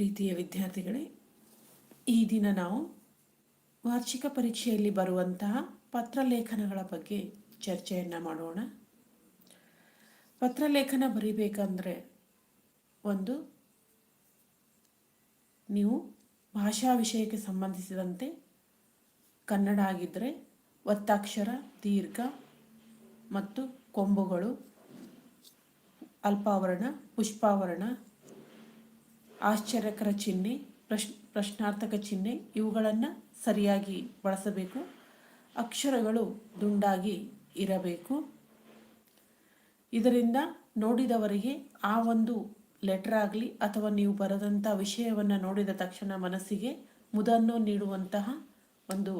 ಪ್ರೀತಿಯ ವಿದ್ಯಾರ್ಥಿಗಳೇ, ಈ ದಿನ ನಾವು ವಾರ್ಷಿಕ ಪರೀಕ್ಷೆಯಲ್ಲಿ ಬರುವಂತಹ ಪತ್ರಲೇಖನಗಳ ಬಗ್ಗೆ ಚರ್ಚೆಯನ್ನು ಮಾಡೋಣ. ಪತ್ರಲೇಖನ ಬರೀಬೇಕಂದ್ರೆ ಒಂದು, ನೀವು ಭಾಷಾ ವಿಷಯಕ್ಕೆ ಸಂಬಂಧಿಸಿದಂತೆ ಕನ್ನಡ ಆಗಿದ್ದರೆ ಒತ್ತಾಕ್ಷರ, ದೀರ್ಘ ಮತ್ತು ಕೊಂಬುಗಳು, ಅಲ್ಪಾವರಣ, ಪುಷ್ಪಾವರಣ ಆಶ್ಚರ್ಯಕರ ಚಿಹ್ನೆ, ಪ್ರಶ್, ಪ್ರಶ್ನಾರ್ಥಕ ಚಿಹ್ನೆ, ಇವುಗಳನ್ನು ಸರಿಯಾಗಿ ಬಳಸಬೇಕು. ಅಕ್ಷರಗಳು ದುಂಡಾಗಿ ಇರಬೇಕು. ಇದರಿಂದ ನೋಡಿದವರಿಗೆ ಆ ಒಂದು ಲೆಟರ್ ಆಗಲಿ ಅಥವಾ ನೀವು ಬರೆದಂಥ ವಿಷಯವನ್ನು ನೋಡಿದ ತಕ್ಷಣ ಮನಸ್ಸಿಗೆ ಮುದನ್ನು ನೀಡುವಂತಹ ಒಂದು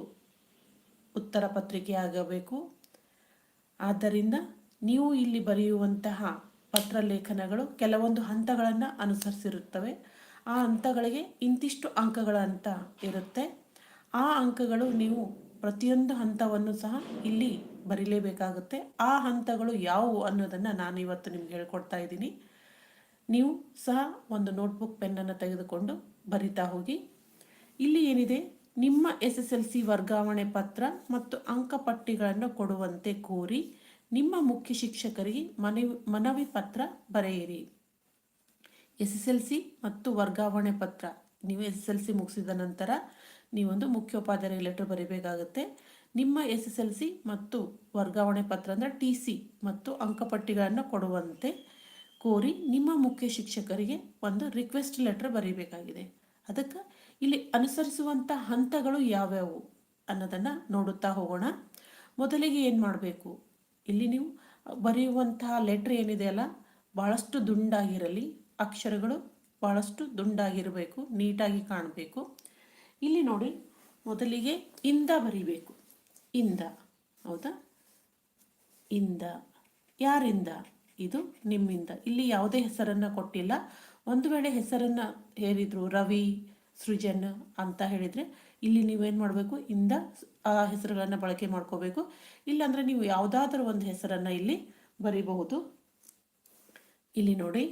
ಉತ್ತರ ಪತ್ರಿಕೆ ಆಗಬೇಕು. ಆದ್ದರಿಂದ ನೀವು ಇಲ್ಲಿ ಬರೆಯುವಂತಹ ಪತ್ರಲೇಖನಗಳು ಕೆಲವೊಂದು ಹಂತಗಳನ್ನು ಅನುಸರಿಸಿರುತ್ತವೆ. ಆ ಹಂತಗಳಿಗೆ ಇಂತಿಷ್ಟು ಅಂಕಗಳ ಅಂತ ಇರುತ್ತೆ. ಆ ಅಂಕಗಳು ನೀವು ಪ್ರತಿಯೊಂದು ಹಂತವನ್ನು ಸಹ ಇಲ್ಲಿ ಬರೀಲೇಬೇಕಾಗುತ್ತೆ. ಆ ಹಂತಗಳು ಯಾವುವು ಅನ್ನೋದನ್ನು ನಾನು ಇವತ್ತು ನಿಮ್ಗೆ ಹೇಳ್ಕೊಡ್ತಾ ಇದ್ದೀನಿ. ನೀವು ಸಹ ಒಂದು ನೋಟ್ಬುಕ್ ಪೆನ್ನನ್ನು ತೆಗೆದುಕೊಂಡು ಬರಿತಾ ಹೋಗಿ. ಇಲ್ಲಿ ಏನಿದೆ? ನಿಮ್ಮ ಎಸ್ ಎಸ್ ಎಲ್ ಸಿ ವರ್ಗಾವಣೆ ಪತ್ರ ಮತ್ತು ಅಂಕಪಟ್ಟಿಗಳನ್ನು ಕೊಡುವಂತೆ ಕೋರಿ ನಿಮ್ಮ ಮುಖ್ಯ ಶಿಕ್ಷಕರಿಗೆ ಮನವಿ ಮನವಿ ಪತ್ರ ಬರೆಯಿರಿ. ಎಸ್ ಎಸ್ ಎಲ್ ಸಿ ಮತ್ತು ವರ್ಗಾವಣೆ ಪತ್ರ. ನೀವು ಎಸ್ ಎಸ್ ಎಲ್ ಸಿ ಮುಗಿಸಿದ ನಂತರ ನೀವೊಂದು ಮುಖ್ಯೋಪಾಧ್ಯಾಯರಿಗೆ ಲೆಟರ್ ಬರೀಬೇಕಾಗುತ್ತೆ. ನಿಮ್ಮ ಎಸ್ ಎಸ್ ಎಲ್ ಸಿ ಮತ್ತು ವರ್ಗಾವಣೆ ಪತ್ರ ಅಂದರೆ ಟಿ ಸಿ ಮತ್ತು ಅಂಕಪಟ್ಟಿಗಳನ್ನು ಕೊಡುವಂತೆ ಕೋರಿ ನಿಮ್ಮ ಮುಖ್ಯ ಶಿಕ್ಷಕರಿಗೆ ಒಂದು ರಿಕ್ವೆಸ್ಟ್ ಲೆಟರ್ ಬರೀಬೇಕಾಗಿದೆ. ಅದಕ್ಕೆ ಇಲ್ಲಿ ಅನುಸರಿಸುವಂಥ ಹಂತಗಳು ಯಾವ್ಯಾವು ಅನ್ನೋದನ್ನು ನೋಡುತ್ತಾ ಹೋಗೋಣ. ಮೊದಲಿಗೆ ಏನು ಮಾಡಬೇಕು? ಇಲ್ಲಿ ನೀವು ಬರೆಯುವಂತಹ ಲೆಟ್ರ್ ಏನಿದೆಯಲ್ಲ ಭಾಳಷ್ಟು ದುಂಡಾಗಿರಲಿ, ಅಕ್ಷರಗಳು ಭಾಳಷ್ಟು ದುಂಡಾಗಿರಬೇಕು, ನೀಟಾಗಿ ಕಾಣಬೇಕು. ಇಲ್ಲಿ ನೋಡಿ, ಮೊದಲಿಗೆ ಇಂದ ಬರಿಬೇಕು. ಇಂದ, ಹೌದಾ? ಇಂದ. ಯಾರಿಂದ? ಇದು ನಿಮ್ಮಿಂದ. ಇಲ್ಲಿ ಯಾವುದೇ ಹೆಸರನ್ನು ಕೊಟ್ಟಿಲ್ಲ. ಒಂದು ವೇಳೆ ಹೆಸರನ್ನು ಹೇಳಿದರು ರವಿ, ಸೃಜನ್ ಅಂತ ಹೇಳಿದರೆ ಇಲ್ಲಿ ನೀವೇನು ಮಾಡಬೇಕು? ಇಂದ ಆ ಹೆಸರುಗಳನ್ನು ಬಳಕೆ ಮಾಡ್ಕೋಬೇಕು. ಇಲ್ಲಾಂದರೆ ನೀವು ಯಾವುದಾದ್ರೂ ಒಂದು ಹೆಸರನ್ನು ಇಲ್ಲಿ ಬರಿಬಹುದು. ಇಲ್ಲಿ ನೋಡಿ.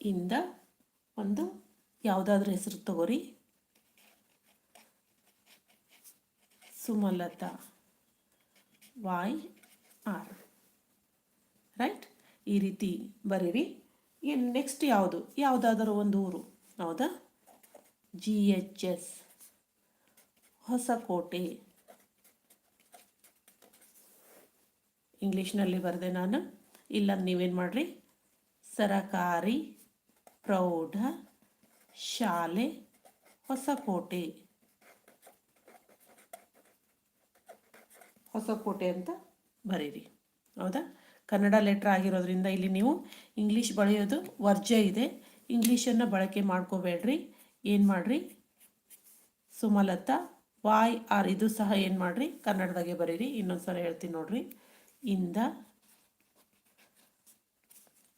ಇಂದ ಒಂದು ಯಾವುದಾದ್ರೂ ಹೆಸರು ತಗೋರಿ. Sumalatha Y R. ರೈಟ್? ಈ ರೀತಿ ಬರೀರಿ. ಏನು ನೆಕ್ಸ್ಟ್ ಯಾವುದು? ಯಾವುದಾದರೂ ಒಂದು ಊರು. ಹೌದಾ? G H S Hosakote. ಇಂಗ್ಲೀಷ್ನಲ್ಲಿ ಬರೆದೆ ನಾನು. ಇಲ್ಲ ನೀವೇನು ಮಾಡಿರಿ? ಸರಕಾರಿ ಪ್ರೌಢ ಶಾಲೆ, ಹೊಸಕೋಟೆ. ಹೊಸಕೋಟೆ ಅಂತ ಬರೀರಿ. ಹೌದಾ? ಕನ್ನಡ ಲೆಟ್ರ್ ಆಗಿರೋದ್ರಿಂದ ಇಲ್ಲಿ ನೀವು ಇಂಗ್ಲೀಷ್ ಬರೆಯೋದು ವರ್ಜ್ಯ ಇದೆ. ಇಂಗ್ಲೀಷನ್ನು ಬಳಕೆ ಮಾಡ್ಕೋಬೇಡ್ರಿ. ಏನು ಮಾಡಿರಿ? ಸುಮಲತಾ, ವಾಯ್ ಆರ್ ಇದು ಸಹ ಏನು ಮಾಡಿರಿ? ಕನ್ನಡದಾಗೆ ಬರೀರಿ. ಇನ್ನೊಂದು ಸಲ ಹೇಳ್ತೀನಿ ನೋಡ್ರಿ. ಇಂದ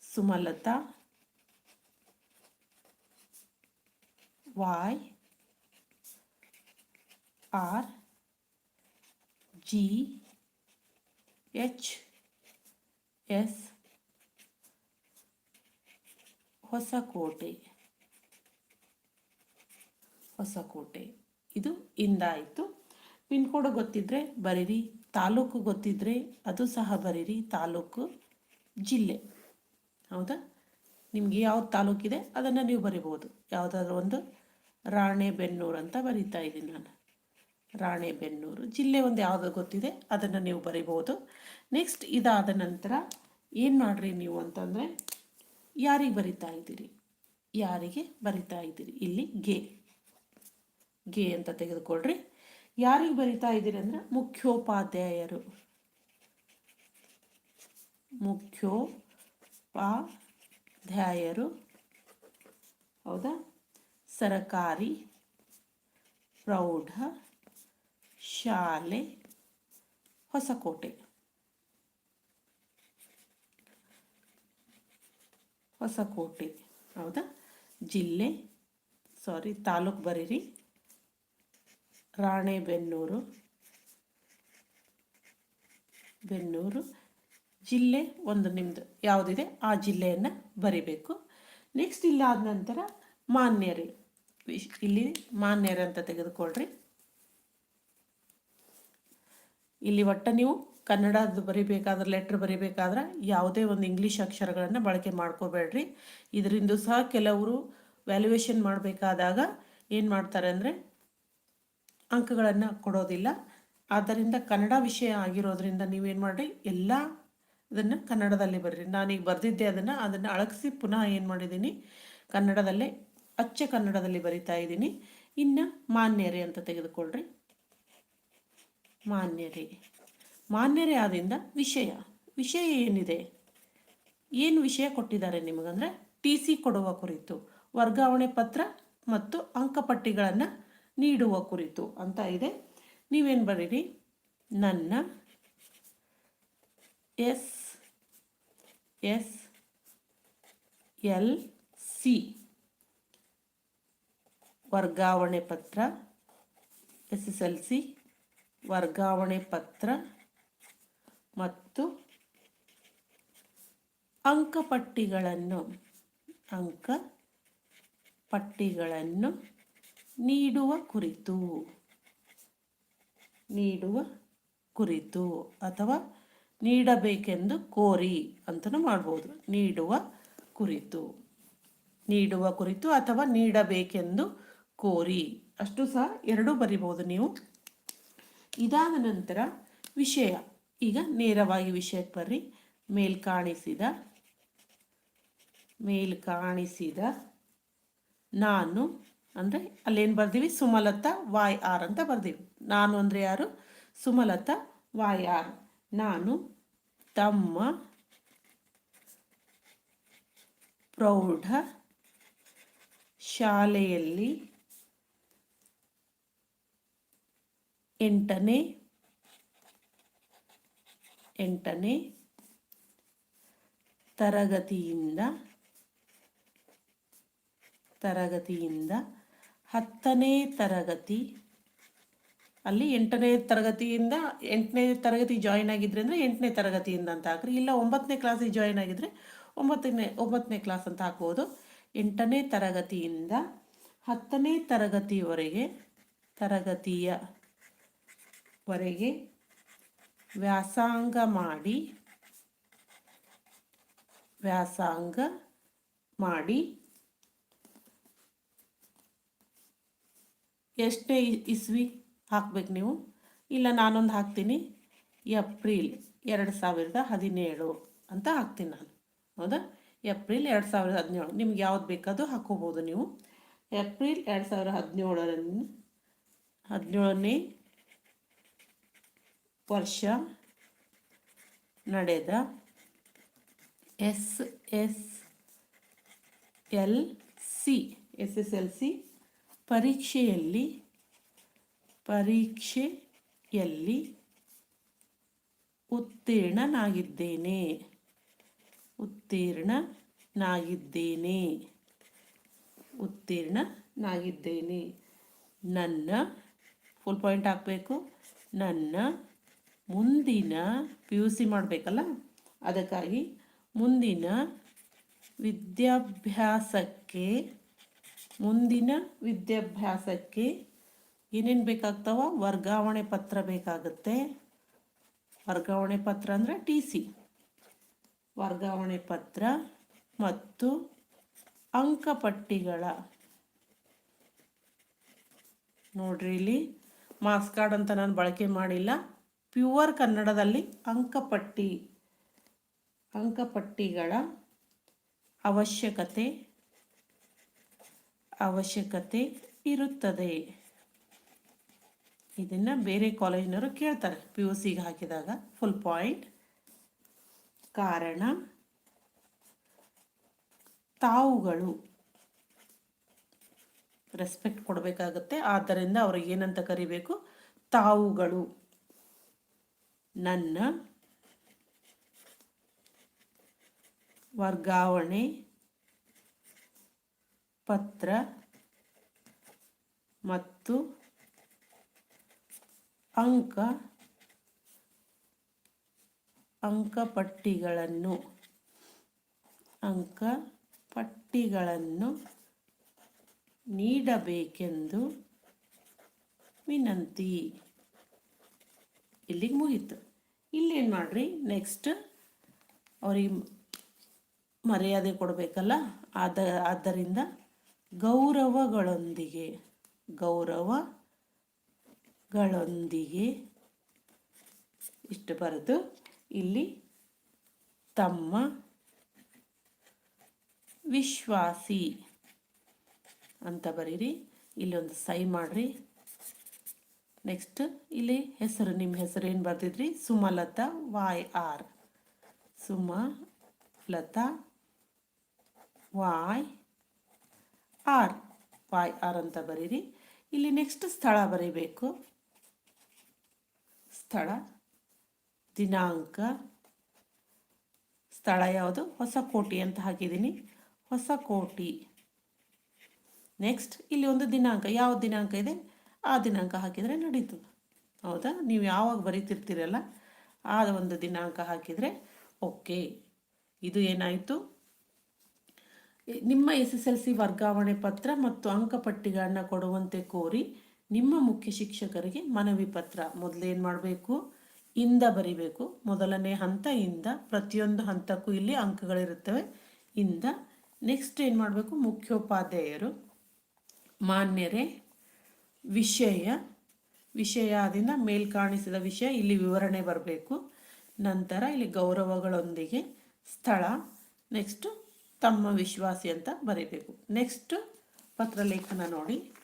Sumalatha, Y R G H S Hosakote Hosakote ಇದು ಇಂದ ಆಯಿತು ಪಿನ್ ಕೋಡ್ ಗೊತ್ತಿದ್ರೆ ಬರೀರಿ. ತಾಲೂಕು ಗೊತ್ತಿದ್ರೆ ಅದು ಸಹ ಬರೀರಿ. ತಾಲೂಕು ಜಿಲ್ಲೆ. ಹೌದಾ? ನಿಮಗೆ ಯಾವ ತಾಲೂಕಿದೆ ಅದನ್ನು ನೀವು ಬರಿಬೋದು ಯಾವುದಾದ್ರೂ ಒಂದು ರಾಣೆಬೆನ್ನೂರು ಅಂತ ಬರಿತಾ ಇದ್ದೀನಿ ನಾನು. ರಾಣೆಬೆನ್ನೂರು. ಜಿಲ್ಲೆ ಒಂದು ಯಾವುದು ಗೊತ್ತಿದೆ ಅದನ್ನು ನೀವು ಬರಿಬೋದು ನೆಕ್ಸ್ಟ್ ಇದಾದ ನಂತರ ಏನು ಮಾಡಿರಿ ನೀವು ಅಂತಂದರೆ ಯಾರಿಗೆ ಬರಿತಾ ಇದ್ದೀರಿ? ಯಾರಿಗೆ ಬರಿತಾ ಇದ್ದೀರಿ? ಇಲ್ಲಿ ಗೆ. ಗೆ ಅಂತ ತೆಗೆದುಕೊಳ್ಳ್ರಿ ಯಾರಿಗೆ ಬರಿತಾ ಇದ್ದೀರಿ ಅಂದರೆ ಮುಖ್ಯೋಪಾಧ್ಯಾಯರು. ಮುಖ್ಯೋಪಾಧ್ಯಾಯರು. ಹೌದಾ? ಸರಕಾರಿ, ಪ್ರೌಢ, ಶಾಲೆ, ಹೊಸಕೋಟೆ. ಹೊಸಕೋಟೆ ಹೌದಾ? ಜಿಲ್ಲೆ ಸಾರಿ ತಾಲೂಕು ಬರೀರಿ. ರಾಣೆಬೆನ್ನೂರು. ಬೆನ್ನೂರು. ಜಿಲ್ಲೆ ಒಂದು ನಿಮ್ಮದು ಯಾವುದಿದೆ? ಆ ಜಿಲ್ಲೆಯನ್ನು ಬರಿಬೇಕು. ನೆಕ್ಸ್ಟ್ ಇಲ್ಲಾದ ನಂತರ ಮಾನ್ಯರಿ. ಇಲ್ಲಿ ಮಾನ್ಯರ ಅಂತ ತೆಗೆದುಕೊಳ್ಳ್ರಿ ಇಲ್ಲಿ ಒಟ್ಟು ನೀವು ಕನ್ನಡದ್ದು ಬರಿಬೇಕಾದ್ರೆ ಲೆಟ್ರ್ ಬರಿಬೇಕಾದ್ರೆ ಯಾವುದೇ ಒಂದು ಇಂಗ್ಲೀಷ್ ಅಕ್ಷರಗಳನ್ನು ಬಳಕೆ ಮಾಡ್ಕೋಬೇಡ್ರಿ. ಇದರಿಂದ ಸಹ ಕೆಲವರು ವ್ಯಾಲ್ಯೂಯೇಷನ್ ಮಾಡಬೇಕಾದಾಗ ಏನು ಮಾಡ್ತಾರೆ ಅಂದರೆ ಅಂಕಗಳನ್ನು ಕೊಡೋದಿಲ್ಲ. ಆದ್ದರಿಂದ ಕನ್ನಡ ವಿಷಯ ಆಗಿರೋದ್ರಿಂದ ನೀವೇನು ಮಾಡಿರಿ, ಎಲ್ಲ ಇದನ್ನು ಕನ್ನಡದಲ್ಲಿ ಬರ್ರಿ. ನಾನೀಗ ಬರೆದಿದ್ದೆ ಅದನ್ನು ಅದನ್ನು ಅಳಗಿಸಿ ಪುನಃ ಏನು ಮಾಡಿದ್ದೀನಿ ಕನ್ನಡದಲ್ಲೇ ಅಚ್ಚ ಕನ್ನಡದಲ್ಲಿ ಬರಿತಾ ಇದ್ದೀನಿ. ಇನ್ನು ಮಾನ್ಯರೇ ಅಂತ ತೆಗೆದುಕೊಳ್ಳ್ರಿ ಮಾನ್ಯರೇ. ಮಾನ್ಯರೇ ಆದಿಂದ ವಿಷಯ. ವಿಷಯ ಏನಿದೆ? ಏನು ವಿಷಯ ಕೊಟ್ಟಿದ್ದಾರೆ ನಿಮಗಂದ್ರೆ? ಟಿ ಸಿ ಕೊಡುವ ಕುರಿತು, ವರ್ಗಾವಣೆ ಪತ್ರ ಮತ್ತು ಅಂಕಪಟ್ಟಿಗಳನ್ನು ನೀಡುವ ಕುರಿತು ಅಂತ ಇದೆ. ನೀವೇನು ಬರೀರಿ ನನ್ನ ಎಸ್ ಎಸ್ ಎಲ್ ಸಿ ವರ್ಗಾವಣೆ ಪತ್ರ, ಎಸ್ ಎಸ್ ಎಲ್ ಸಿ ವರ್ಗಾವಣೆ ಪತ್ರ ಮತ್ತು ಅಂಕಪಟ್ಟಿಗಳನ್ನು ಅಂಕ ಪಟ್ಟಿಗಳನ್ನು ನೀಡುವ ಕುರಿತು ನೀಡುವ ಕುರಿತು ಅಥವಾ ನೀಡಬೇಕೆಂದು ಕೋರಿ ಅಂತಲೂ ಮಾಡ್ಬೋದು. ನೀಡುವ ಕುರಿತು ನೀಡುವ ಕುರಿತು ಅಥವಾ ನೀಡಬೇಕೆಂದು ಕೋರಿ. ಅಷ್ಟು ಸಹ ಎರಡೂ ಬರಿಬೋದು ನೀವು. ಇದಾದ ನಂತರ ವಿಷಯ. ಈಗ ನೇರವಾಗಿ ವಿಷಯಕ್ಕೆ ಬರ್ರಿ. ಮೇಲ್ ಕಾಣಿಸಿದ ಮೇಲ್ ಕಾಣಿಸಿದ ನಾನು ಅಂದರೆ ಅಲ್ಲೇನು ಬರ್ದೀವಿ? ಸುಮಲತಾ ವಾಯ್ ಆರ್ ಅಂತ ಬರ್ದೀವಿ. ನಾನು ಅಂದರೆ ಯಾರು? Sumalatha Y R. ನಾನು ತಮ್ಮ ಪ್ರೌಢ ಶಾಲೆಯಲ್ಲಿ ಎಂಟನೇ ಎಂಟನೇ ತರಗತಿಯಿಂದ ತರಗತಿಯಿಂದ ಹತ್ತನೇ ತರಗತಿ, ಅಲ್ಲಿ ಎಂಟನೇ ತರಗತಿಯಿಂದ, ಎಂಟನೇ ತರಗತಿ ಜಾಯಿನ್ ಆಗಿದ್ರೆ ಅಂದರೆ ಎಂಟನೇ ತರಗತಿಯಿಂದ ಅಂತ ಹಾಕ್ರಿ. ಇಲ್ಲ, ಒಂಬತ್ತನೇ ಕ್ಲಾಸಿಗೆ ಜಾಯಿನ್ ಆಗಿದ್ರೆ ಒಂಬತ್ತನೇ ಒಂಬತ್ತನೇ ಕ್ಲಾಸ್ ಅಂತ ಹಾಕ್ಬೋದು. ಎಂಟನೇ ತರಗತಿಯಿಂದ ಹತ್ತನೇ ತರಗತಿಯವರೆಗೆ ತರಗತಿಯ ವರೆಗೆ ವ್ಯಾಸಂಗ ಮಾಡಿ ವ್ಯಾಸಂಗ ಮಾಡಿ, ಎಷ್ಟೇ ಇಸ್ವಿ ಹಾಕ್ಬೇಕು ನೀವು. ಇಲ್ಲ ನಾನೊಂದು ಹಾಕ್ತೀನಿ, ಏಪ್ರಿಲ್ ಎರಡು ಸಾವಿರದ ಹದಿನೇಳು ಅಂತ ಹಾಕ್ತೀನಿ ನಾನು. ಹೌದಾ? ಏಪ್ರಿಲ್ ಎರಡು ಸಾವಿರದ ಹದಿನೇಳು. ನಿಮ್ಗೆ ಯಾವ್ದು ಬೇಕಾದರೂ ಹಾಕೋಬೋದು ನೀವು. ಏಪ್ರಿಲ್ ಎರಡು ಸಾವಿರದ ಹದಿನೇಳರನ್ನು ಹದಿನೇಳನೇ ವರ್ಷ ನಡೆದ S S L C, S S L C ಪರೀಕ್ಷೆಯಲ್ಲಿ ಪರೀಕ್ಷೆಯಲ್ಲಿ ಉತ್ತೀರ್ಣನಾಗಿದ್ದೇನೆ. ಉತ್ತೀರ್ಣನಾಗಿದ್ದೇನೆ. ಉತ್ತೀರ್ಣನಾಗಿದ್ದೇನೆ. ನನ್ನ ಫುಲ್ ಪಾಯಿಂಟ್ ಹಾಕಬೇಕು. ನನ್ನ ಮುಂದಿನ ಪಿ ಯು ಸಿ ಮಾಡಬೇಕಲ್ಲ? ಅದಕ್ಕಾಗಿ ಮುಂದಿನ ವಿದ್ಯಾಭ್ಯಾಸಕ್ಕೆ ಮುಂದಿನ ವಿದ್ಯಾಭ್ಯಾಸಕ್ಕೆ ಏನೇನು ಬೇಕಾಗ್ತಾವ? ವರ್ಗಾವಣೆ ಪತ್ರ ಬೇಕಾಗುತ್ತೆ. ವರ್ಗಾವಣೆ ಪತ್ರ ಅಂದರೆ ಟಿ ಸಿ ವರ್ಗಾವಣೆ ಪತ್ರ ಮತ್ತು ಅಂಕಪಟ್ಟಿಗಳ ನೋಡ್ರಿ ಇಲ್ಲಿ ಮಾರ್ಕ್ಸ್ ಕಾರ್ಡ್ ಅಂತ ನಾನು ಬಳಕೆ ಮಾಡಿಲ್ಲ. ಪ್ಯೂವರ್ ಕನ್ನಡದಲ್ಲಿ ಅಂಕಪಟ್ಟಿ, ಅಂಕಪಟ್ಟಿಗಳ ಅವಶ್ಯಕತೆ ಅವಶ್ಯಕತೆ ಇರುತ್ತದೆ. ಇದನ್ನು ಬೇರೆ ಕಾಲೇಜಿನವರು ಕೇಳ್ತಾರೆ. ಪಿ ಯು ಸಿಗೆ ಹಾಕಿದಾಗ ಫುಲ್ ಪಾಯಿಂಟ್ ಕಾರಣ, ತಾವುಗಳು ರೆಸ್ಪೆಕ್ಟ್ ಕೊಡಬೇಕಾಗುತ್ತೆ. ಆದ್ದರಿಂದ ಅವ್ರಿಗೆ ಏನಂತ ಕರಿಬೇಕು? ತಾವುಗಳು. ನನ್ನ ವರ್ಗಾವಣೆ ಪತ್ರ ಮತ್ತು ಅಂಕ ಅಂಕಪಟ್ಟಿಗಳನ್ನು ಅಂಕಪಟ್ಟಿಗಳನ್ನು ನೀಡಬೇಕೆಂದು ವಿನಂತಿ. ಇಲ್ಲಿಗೆ ಮುಗೀತು. ಇಲ್ಲೇನು ಮಾಡಿರಿ ನೆಕ್ಸ್ಟ್ ಅವ್ರಿಗೆ ಮರ್ಯಾದೆ ಕೊಡಬೇಕಲ್ಲ? ಆದ, ಆದ್ದರಿಂದ ಗೌರವಗಳೊಂದಿಗೆ ಗೌರವಗಳೊಂದಿಗೆ ಇಷ್ಟು ಬರೆದು ಇಲ್ಲಿ ತಮ್ಮ ವಿಶ್ವಾಸಿ ಅಂತ ಬರೀರಿ. ಇಲ್ಲೊಂದು ಸೈ ಮಾಡಿರಿ. ನೆಕ್ಸ್ಟ್ ಇಲ್ಲಿ ಹೆಸರು, ನಿಮ್ಮ ಹೆಸರು ಏನು ಬರ್ತಿದ್ರಿ Sumalatha Y R Sumalatha Y R Y R ಅಂತ ಬರೀರಿ. ಇಲ್ಲಿ ನೆಕ್ಸ್ಟ್ ಸ್ಥಳ ಬರೀಬೇಕು. ಸ್ಥಳ, ದಿನಾಂಕ. ಸ್ಥಳ ಯಾವುದು? ಹೊಸಕೋಟೆ ಅಂತ ಹಾಕಿದ್ದೀನಿ. ಹೊಸಕೋಟೆ ನೆಕ್ಸ್ಟ್ ಇಲ್ಲಿ ಒಂದು ದಿನಾಂಕ. ಯಾವ ದಿನಾಂಕ ಇದೆ? ಆ ದಿನಾಂಕ ಹಾಕಿದರೆ ನಡೀತು. ಹೌದಾ? ನೀವು ಯಾವಾಗ ಬರೀತಿರ್ತೀರಲ್ಲ ಆ ಒಂದು ದಿನಾಂಕ ಹಾಕಿದರೆ ಓಕೆ. ಇದು ಏನಾಯಿತು? ನಿಮ್ಮ ಎಸ್ ಎಸ್ ಎಲ್ ಸಿ ವರ್ಗಾವಣೆ ಪತ್ರ ಮತ್ತು ಅಂಕಪಟ್ಟಿಗಳನ್ನು ಕೊಡುವಂತೆ ಕೋರಿ ನಿಮ್ಮ ಮುಖ್ಯ ಶಿಕ್ಷಕರಿಗೆ ಮನವಿ ಪತ್ರ. ಮೊದಲೇನು ಮಾಡಬೇಕು? ಇಂದ ಬರಿಬೇಕು. ಮೊದಲನೇ ಹಂತ ಇಂದ, ಪ್ರತಿಯೊಂದು ಹಂತಕ್ಕೂ ಇಲ್ಲಿ ಅಂಕಗಳಿರುತ್ತವೆ. ಇಂದ ನೆಕ್ಸ್ಟ್ ಏನು ಮಾಡಬೇಕು? ಮುಖ್ಯೋಪಾಧ್ಯಾಯರು, ಮಾನ್ಯರೇ ವಿಷಯ ವಿಷಯದಿಂದ ಮೇಲ್ ಕಾಣಿಸಿದ ವಿಷಯ ಇಲ್ಲಿ ವಿವರಣೆ ಬರಬೇಕು. ನಂತರ ಇಲ್ಲಿ ಗೌರವಗಳೊಂದಿಗೆ ಸ್ಥಳ ನೆಕ್ಸ್ಟು ತಮ್ಮ ವಿಶ್ವಾಸಿ ಅಂತ ಬರೀಬೇಕು. ನೆಕ್ಸ್ಟ್ ಪತ್ರಲೇಖನ ನೋಡಿ.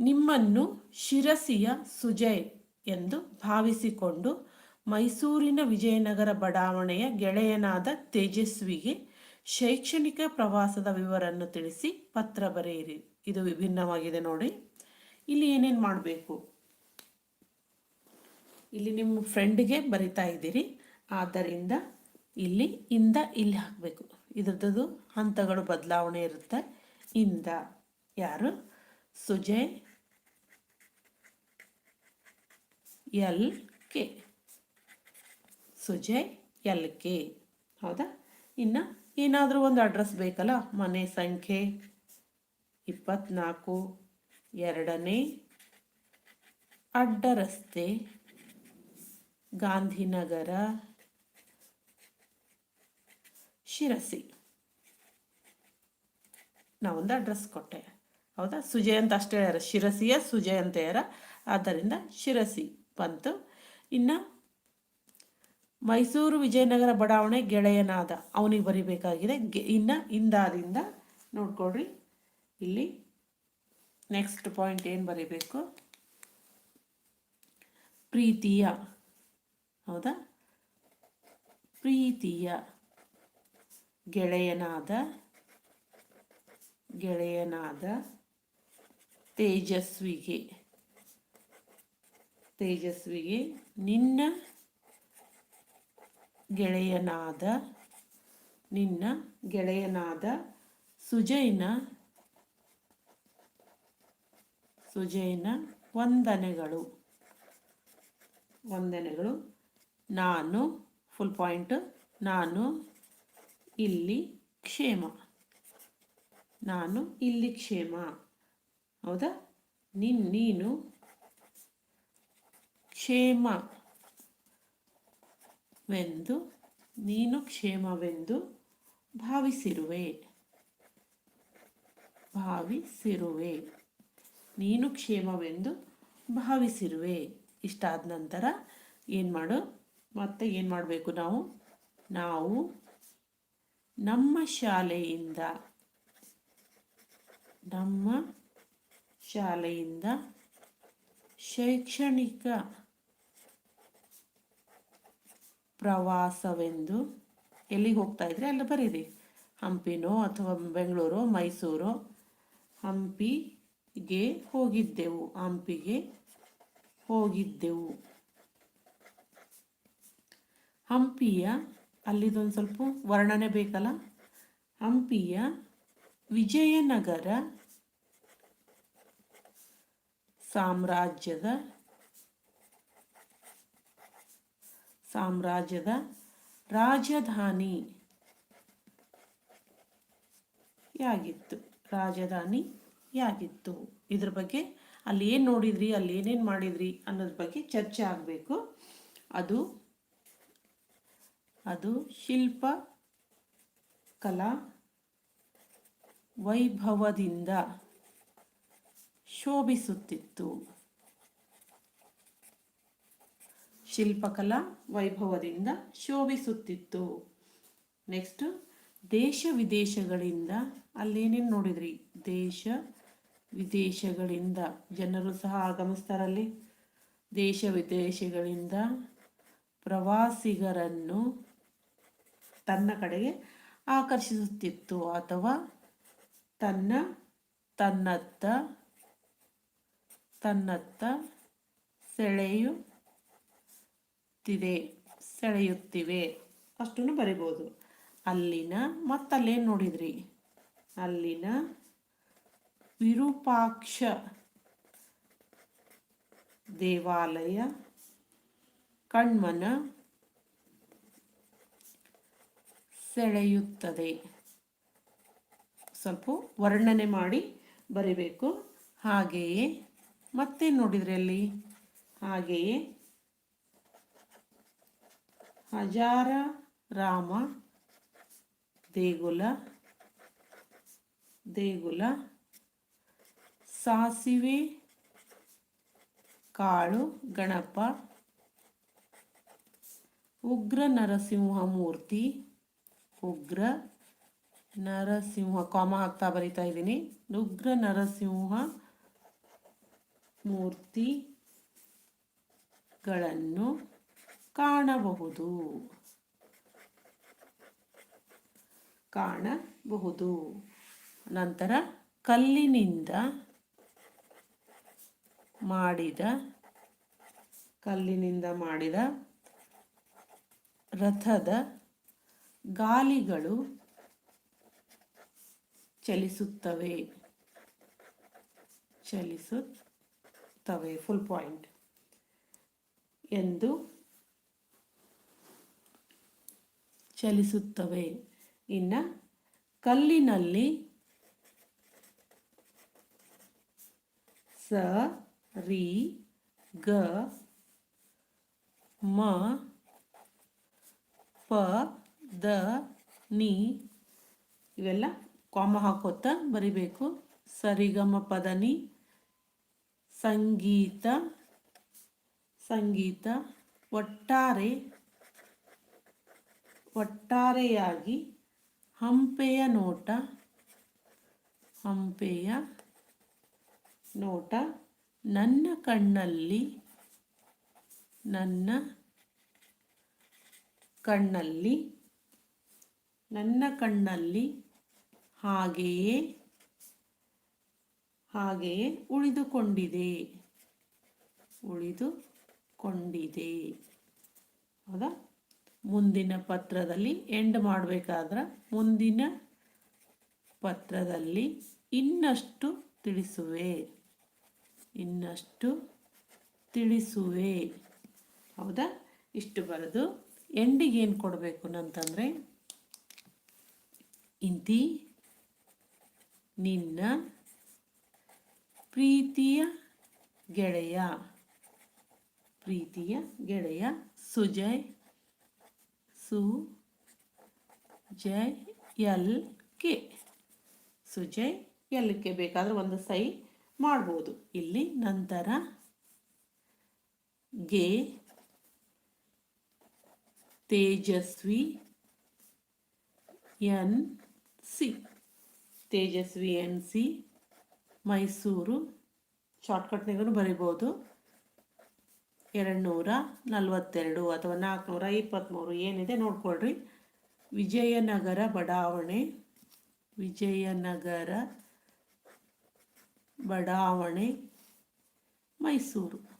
ನಿಮ್ಮನ್ನು ಶಿರಸಿಯ ಸುಜಯ್ ಎಂದು ಭಾವಿಸಿಕೊಂಡು ಮೈಸೂರಿನ ವಿಜಯನಗರ ಬಡಾವಣೆಯ ಗೆಳೆಯನಾದ ತೇಜಸ್ವಿಗೆ ಶೈಕ್ಷಣಿಕ ಪ್ರವಾಸದ ವಿವರನ್ನು ತಿಳಿಸಿ ಪತ್ರ ಬರೆಯಿರಿ. ಇದು ವಿಭಿನ್ನವಾಗಿದೆ ನೋಡಿ. ಇಲ್ಲಿ ಏನೇನು ಮಾಡಬೇಕು? ಇಲ್ಲಿ ನಿಮ್ಮ ಫ್ರೆಂಡ್ಗೆ ಬರಿತಾ ಇದ್ದೀರಿ. ಆದ್ದರಿಂದ ಇಲ್ಲಿ ಇಂದ ಇಲ್ಲಿ ಹಾಕಬೇಕು. ಇದ್ರದ್ದು ಹಂತಗಳು ಬದಲಾವಣೆ ಇರುತ್ತೆ. ಇಂದ ಯಾರು? Sujay L K. Sujay L K. ಹೌದಾ? ಇನ್ನು ಏನಾದರೂ ಒಂದು ಅಡ್ರೆಸ್ ಬೇಕಲ್ಲ? ಮನೆ ಸಂಖ್ಯೆ. ಇಪ್ಪತ್ನಾಲ್ಕು ಎರಡನೇ ಅಡ್ಡರಸ್ತೆ ಗಾಂಧಿನಗರ ಶಿರಸಿ. ನಾವೊಂದು ಅಡ್ರೆಸ್ ಕೊಟ್ಟೆ. ಹೌದಾ? ಸುಜಯ್ ಅಂತ ಅಷ್ಟೇ ಹೇಳ್ಯಾರ. ಶಿರಸಿಯ ಸುಜಯ್ ಅಂತ ಹೇಳ್ಯಾರ ಆದ್ದರಿಂದ ಶಿರಸಿ ಬಂತು. ಇನ್ನು ಮೈಸೂರು ವಿಜಯನಗರ ಬಡಾವಣೆ ಗೆಳೆಯನಾದ, ಅವನಿಗೆ ಬರಿಬೇಕಾಗಿದೆ. ಗೆ ಇನ್ನು ಇಂದಾದಿಂದ ನೋಡ್ಕೊಡ್ರಿ ಇಲ್ಲಿ ನೆಕ್ಸ್ಟ್ ಪಾಯಿಂಟ್ ಏನು ಬರೀಬೇಕು? ಪ್ರೀತಿಯ. ಹೌದಾ? ಪ್ರೀತಿಯ ಗೆಳೆಯನಾದ ಗೆಳೆಯನಾದ ತೇಜಸ್ವಿಗೆ. ತೇಜಸ್ವಿಗೆ ನಿನ್ನ ಗೆಳೆಯನಾದ ನಿನ್ನ ಗೆಳೆಯನಾದ ಸುಜಯ್ನ ಸುಜಯ್ನ ವಂದನೆಗಳು. ವಂದನೆಗಳು. ನಾನು ಫುಲ್ ಪಾಯಿಂಟ್ ನಾನು, ಇಲ್ಲಿ ಕ್ಷೇಮ. ನಾನು, ಇಲ್ಲಿ ಕ್ಷೇಮ. ಹೌದಾ? ನಿನ್, ನೀನು ಕ್ಷೇಮವೆಂದು ನೀನು ಕ್ಷೇಮವೆಂದು ಭಾವಿಸಿರುವೆ. ಭಾವಿಸಿರುವೆ. ನೀನು ಕ್ಷೇಮವೆಂದು ಭಾವಿಸಿರುವೆ. ಇಷ್ಟಾದ ನಂತರ ಏನು ಮಾಡು? ಮತ್ತೆ ಏನು ಮಾಡಬೇಕು ನಾವು? ನಾವು ನಮ್ಮ ಶಾಲೆಯಿಂದ ನಮ್ಮ ಶಾಲೆಯಿಂದ ಶೈಕ್ಷಣಿಕ ಪ್ರವಾಸವೆಂದು ಎಲ್ಲಿಗೆ ಹೋಗ್ತಾ ಇದ್ರೆ ಅಲ್ಲಿ ಬರೀರಿ. ಹಂಪಿನೋ ಅಥವಾ ಬೆಂಗಳೂರು, ಮೈಸೂರು ಹಂಪಿಗೆ ಹೋಗಿದ್ದೆವು ಹಂಪಿಗೆ ಹೋಗಿದ್ದೆವು. ಹಂಪಿಯ, ಅಲ್ಲಿದೊಂದು ಸ್ವಲ್ಪ ವರ್ಣನೆ ಬೇಕಲ್ಲ? ಹಂಪಿಯ ವಿಜಯನಗರ ಸಾಮ್ರಾಜ್ಯದ ಸಾಮ್ರಾಜ್ಯದ ರಾಜಧಾನಿ ಯಾಗಿತ್ತು? ರಾಜಧಾನಿ ಯಾಗಿತ್ತು ಇದ್ರ ಬಗ್ಗೆ ಅಲ್ಲಿ ಏನು ನೋಡಿದ್ರಿ, ಅಲ್ಲಿ ಏನೇನು ಮಾಡಿದ್ರಿ ಅನ್ನೋದ್ರ ಬಗ್ಗೆ ಚರ್ಚೆ ಆಗಬೇಕು. ಅದು ಅದು ಶಿಲ್ಪ ಕಲಾ ವೈಭವದಿಂದ ಶೋಭಿಸುತ್ತಿತ್ತು. ಶಿಲ್ಪಕಲಾ ವೈಭವದಿಂದ ಶೋಭಿಸುತ್ತಿತ್ತು. ನೆಕ್ಸ್ಟ್ ದೇಶ ವಿದೇಶಗಳಿಂದ ಅಲ್ಲೇನೇನು ನೋಡಿದ್ರಿ? ದೇಶ ವಿದೇಶಗಳಿಂದ, ಜನರು ಸಹ ಆಗಮಿಸ್ತಾರಲ್ಲಿ. ದೇಶ ವಿದೇಶಗಳಿಂದ ಪ್ರವಾಸಿಗರನ್ನು ತನ್ನ ಕಡೆಗೆ ಆಕರ್ಷಿಸುತ್ತಿತ್ತು ಅಥವಾ ತನ್ನ, ತನ್ನತ್ತ ತನ್ನತ್ತ ಸೆಳೆಯುತ್ತಿದೆ, ಸೆಳೆಯುತ್ತಿವೆ. ಅಷ್ಟನ್ನು ಬರಿಬೋದು. ಅಲ್ಲಿನ ಮತ್ತಲ್ಲೇನು ನೋಡಿದ್ರಿ? ಅಲ್ಲಿನ ವಿರೂಪಾಕ್ಷ ದೇವಾಲಯ, ಕಣ್ಮನ ಸೆಳೆಯುತ್ತದೆ. ಸ್ವಲ್ಪ ವರ್ಣನೆ ಮಾಡಿ ಬರಿಬೇಕು. ಹಾಗೆಯೇ ಮತ್ತೆ ನೋಡಿದ್ರೆ ಅಲ್ಲಿ ಹಾಗೆಯೇ ಹಜಾರ, ರಾಮ, ದೇಗುಲ ದೇಗುಲ ಸಾಸಿವೆ, ಕಾಳು, ಗಣಪ, ಉಗ್ರ ನರಸಿಂಹ ಮೂರ್ತಿ ಉಗ್ರ ನರಸಿಂಹ ಕಾಮ ಹಾಕ್ತಾ ಬರಿತಾ ಇದ್ದೀನಿ. ಉಗ್ರ ನರಸಿಂಹ ಮೂರ್ತಿಗಳನ್ನು ಕಾಣಬಹುದು. ಕಾಣಬಹುದು. ನಂತರ ಕಲ್ಲಿನಿಂದ ಮಾಡಿದ ಕಲ್ಲಿನಿಂದ ಮಾಡಿದ ರಥದ ಗಾಲಿಗಳು ಚಲಿಸುತ್ತವೆ. ಚಲಿಸುತ್ತವೆ. ಫುಲ್ ಪಾಯಿಂಟ್ ಎಂದು ಚಲಿಸುತ್ತವೆ. ಇನ್ನು ಕಲ್ಲಿನಲ್ಲಿ ಸ ರಿ, ಗ, ಮ, ಪ, ದ, ನಿ ಇವೆಲ್ಲ ಕಾಮ ಹಾಕೋತ ಬರಿಬೇಕು. ಸರಿಗಮ ಪದನಿ ಸಂಗೀತ ಸಂಗೀತ, ಒಟ್ಟಾರೆ, ಒಟ್ಟಾರೆಯಾಗಿ ಹಂಪೆಯ ನೋಟ ಹಂಪೆಯ ನೋಟ. ನನ್ನ ಕಣ್ಣಲ್ಲಿ ನನ್ನ ಕಣ್ಣಲ್ಲಿ ನನ್ನ ಕಣ್ಣಲ್ಲಿ ಹಾಗೆಯೇ ಹಾಗೆಯೇ ಉಳಿದುಕೊಂಡಿದೆ. ಉಳಿದುಕೊಂಡಿದೆ. ಹೌದಾ? ಮುಂದಿನ ಪತ್ರದಲ್ಲಿ ಎಂಡ್ ಮಾಡಬೇಕಾದ್ರೆ ಮುಂದಿನ ಪತ್ರದಲ್ಲಿ ಇನ್ನಷ್ಟು ತಿಳಿಸುವೆ. ಇನ್ನಷ್ಟು ತಿಳಿಸುವೆ. ಹೌದಾ? ಇಷ್ಟು ಬರೆದು. ಎಂಡಿಗೆ ಏನು ಕೊಡಬೇಕು ಅಂತಂದರೆ ಇಂತಿ ನಿನ್ನ ಪ್ರೀತಿಯ ಗೆಳೆಯ. ಪ್ರೀತಿಯ ಗೆಳೆಯ Sujay Sujay L K. Sujay L K ಬೇಕಾದ್ರೆ ಒಂದು ಸೈ ಮಾಡ್ಬೋದು. ಇಲ್ಲಿ ನಂತರ ಗೆ Tejaswi N C. Tejaswi N C, Mysuru ಶಾರ್ಟ್ಕಟ್ನಾಗೂ ಬರಿಬೋದು. ಎರಡು ನೂರ ನಲವತ್ತೆರಡು ಅಥವಾ ನಾಲ್ಕುನೂರ ಇಪ್ಪತ್ತ್ಮೂರು ಏನಿದೆ ನೋಡ್ಕೊಳ್ರಿ. ವಿಜಯನಗರ ಬಡಾವಣೆ, ವಿಜಯನಗರ ಬಡಾವಣೆ, ಮೈಸೂರು.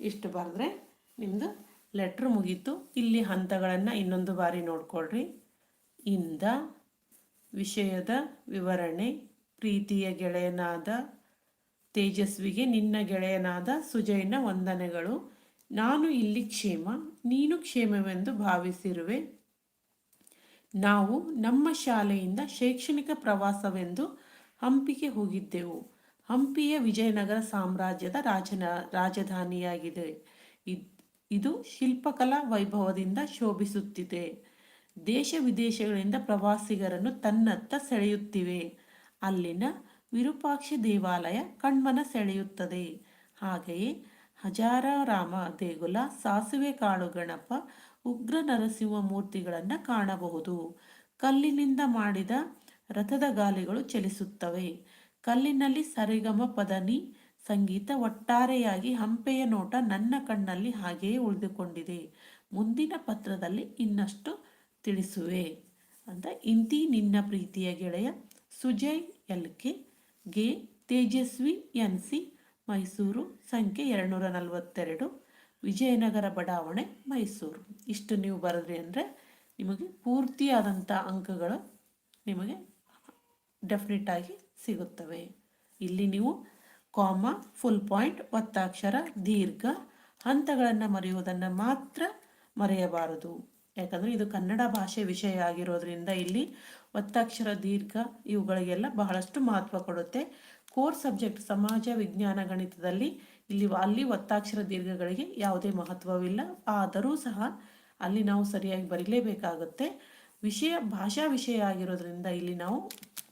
ಇಷ್ಟು ಬರೆದ್ರೆ ನಿಮ್ಮದು ಲೆಟ್ರ್ ಮುಗೀತು. ಇಲ್ಲಿ ಹಂತಗಳನ್ನು ಇನ್ನೊಂದು ಬಾರಿ ನೋಡ್ಕೊಳ್ರಿ. ಇಂದ ವಿಷಯದ ವಿವರಣೆ, ಪ್ರೀತಿಯ ಗೆಳೆಯನಾದ, ತೇಜಸ್ವಿಗೆ ನಿನ್ನ ಗೆಳೆಯನಾದ ಸುಜಯ್ನ ವಂದನೆಗಳು. ನಾನು ಇಲ್ಲಿ ಕ್ಷೇಮ, ನೀನು ಕ್ಷೇಮವೆಂದು ಭಾವಿಸಿರುವೆ. ನಾವು ನಮ್ಮ ಶಾಲೆಯಿಂದ ಶೈಕ್ಷಣಿಕ ಪ್ರವಾಸವೆಂದು ಹಂಪಿಗೆ ಹೋಗಿದ್ದೆವು. ಹಂಪಿಯ ವಿಜಯನಗರ ಸಾಮ್ರಾಜ್ಯದ ರಾಜನ, ರಾಜಧಾನಿಯಾಗಿದೆ. ಇದ್- ಶಿಲ್ಪಕಲಾ ವೈಭವದಿಂದ ಶೋಭಿಸುತ್ತಿದೆ. ದೇಶ ವಿದೇಶಗಳಿಂದ ಪ್ರವಾಸಿಗರನ್ನು ತನ್ನತ್ತ ಸೆಳೆಯುತ್ತಿವೆ. ಅಲ್ಲಿನ ವಿರೂಪಾಕ್ಷ ದೇವಾಲಯ ಕಣ್ಮನ ಸೆಳೆಯುತ್ತದೆ. ಹಾಗೆಯೇ ಹಜಾರಾರಾಮ ದೇಗುಲ, ಸಾಸಿವೆ ಕಾಳು ಗಣಪ, ಉಗ್ರ ನರಸಿಂಹ ಮೂರ್ತಿಗಳನ್ನು ಕಾಣಬಹುದು. ಕಲ್ಲಿನಿಂದ ಮಾಡಿದ ರಥದ ಗಾಲಿಗಳು ಚಲಿಸುತ್ತವೆ. ಕಲ್ಲಿನಲ್ಲಿ ಸರಿಗಮ ಪದನಿ ಸಂಗೀತ ಒಟ್ಟಾರೆಯಾಗಿ ಹಂಪೆಯ ನೋಟ ನನ್ನ ಕಣ್ಣಲ್ಲಿ ಹಾಗೆಯೇ ಉಳಿದುಕೊಂಡಿದೆ. ಮುಂದಿನ ಪತ್ರದಲ್ಲಿ ಇನ್ನಷ್ಟು ತಿಳಿಸುವೆ. ಅಂತ ಇಂತಿ ನಿನ್ನ ಪ್ರೀತಿಯ ಗೆಳೆಯ ಸುಜಯ್ ಎಲ್ ಕೆ, ಗೆ ತೇಜಸ್ವಿ ಎನ್ ಸಿ, ಮೈಸೂರು ಸಂಖ್ಯೆ ಎರಡುನೂರ ನಲವತ್ತೆರಡು, ವಿಜಯನಗರ ಬಡಾವಣೆ, ಮೈಸೂರು. ಇಷ್ಟು ನೀವು ಬರೆದ್ರಿ ಅಂದರೆ ನಿಮಗೆ ಪೂರ್ತಿಯಾದಂಥ ಅಂಕಗಳು ನಿಮಗೆ ಡೆಫಿನೆಟ್ ಆಗಿ ಸಿಗುತ್ತವೆ. ಇಲ್ಲಿ ನೀವು ಕಾಮ, ಫುಲ್ ಪಾಯಿಂಟ್, ಒತ್ತಾಕ್ಷರ, ದೀರ್ಘ ಹಂತಗಳನ್ನು ಮರೆಯುವುದನ್ನು ಮಾತ್ರ ಮರೆಯಬಾರದು. ಯಾಕಂದರೆ ಇದು ಕನ್ನಡ ಭಾಷೆ ವಿಷಯ ಆಗಿರೋದ್ರಿಂದ ಇಲ್ಲಿ ಒತ್ತಾಕ್ಷರ, ದೀರ್ಘ ಇವುಗಳಿಗೆಲ್ಲ ಬಹಳಷ್ಟು ಮಹತ್ವ ಕೊಡುತ್ತೆ. ಕೋರ್ ಸಬ್ಜೆಕ್ಟ್ ಸಮಾಜ, ವಿಜ್ಞಾನ, ಗಣಿತದಲ್ಲಿ ಇಲ್ಲಿ ಅಲ್ಲಿ ಒತ್ತಾಕ್ಷರ, ದೀರ್ಘಗಳಿಗೆ ಯಾವುದೇ ಮಹತ್ವವಿಲ್ಲ. ಆದರೂ ಸಹ ಅಲ್ಲಿ ನಾವು ಸರಿಯಾಗಿ ಬರೀಲೇಬೇಕಾಗುತ್ತೆ. ವಿಷಯ, ಭಾಷಾ ವಿಷಯ ಆಗಿರೋದ್ರಿಂದ ಇಲ್ಲಿ ನಾವು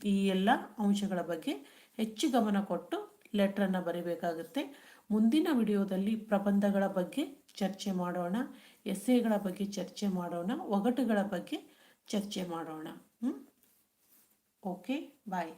ಈ ಎಲ್ಲ ಅಂಶಗಳ ಬಗ್ಗೆ ಹೆಚ್ಚು ಗಮನ ಕೊಟ್ಟು ಲೆಟ್ರನ್ನು ಬರೀಬೇಕಾಗುತ್ತೆ. ಮುಂದಿನ ವಿಡಿಯೋದಲ್ಲಿ ಪ್ರಬಂಧಗಳ ಬಗ್ಗೆ ಚರ್ಚೆ ಮಾಡೋಣ ಎಸ್ಸೆಗಳ ಬಗ್ಗೆ ಚರ್ಚೆ ಮಾಡೋಣ, ಒಗಟುಗಳ ಬಗ್ಗೆ ಚರ್ಚೆ ಮಾಡೋಣ. ಹ್ಞೂ ಓಕೆ ಬಾಯ್